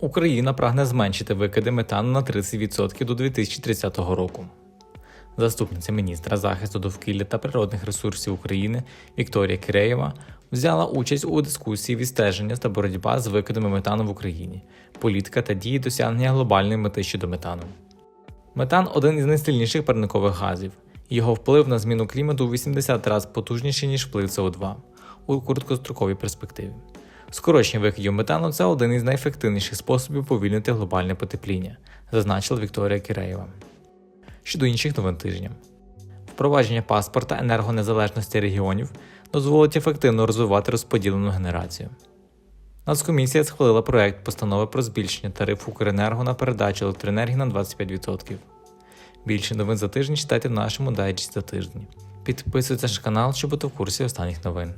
Україна прагне зменшити викиди метану на 30% до 2030 року. Заступниця міністра захисту довкілля та природних ресурсів України Вікторія Киреєва взяла участь у дискусії відстеження та боротьба з викидами метану в Україні, політика та дії досягнення глобальної мети щодо метану. Метан один із найсильніших парникових газів. Його вплив на зміну клімату у 80 разів потужніший, ніж вплив СО2 у короткостроковій перспективі. Скорочення викидів метану це один із найефективніших способів повільнити глобальне потепління, зазначила Вікторія Киреєва. Щодо інших новин тижня. Впровадження паспорта енергонезалежності регіонів дозволить ефективно розвивати розподілену генерацію. Нацкомісія схвалила проект постанови про збільшення тарифу Укренерго на передачу електроенергії на 25%. Більше новин за тиждень читайте в нашому дайджесті за тиждень. Підписуйтесь на наш канал, щоб бути в курсі останніх новин.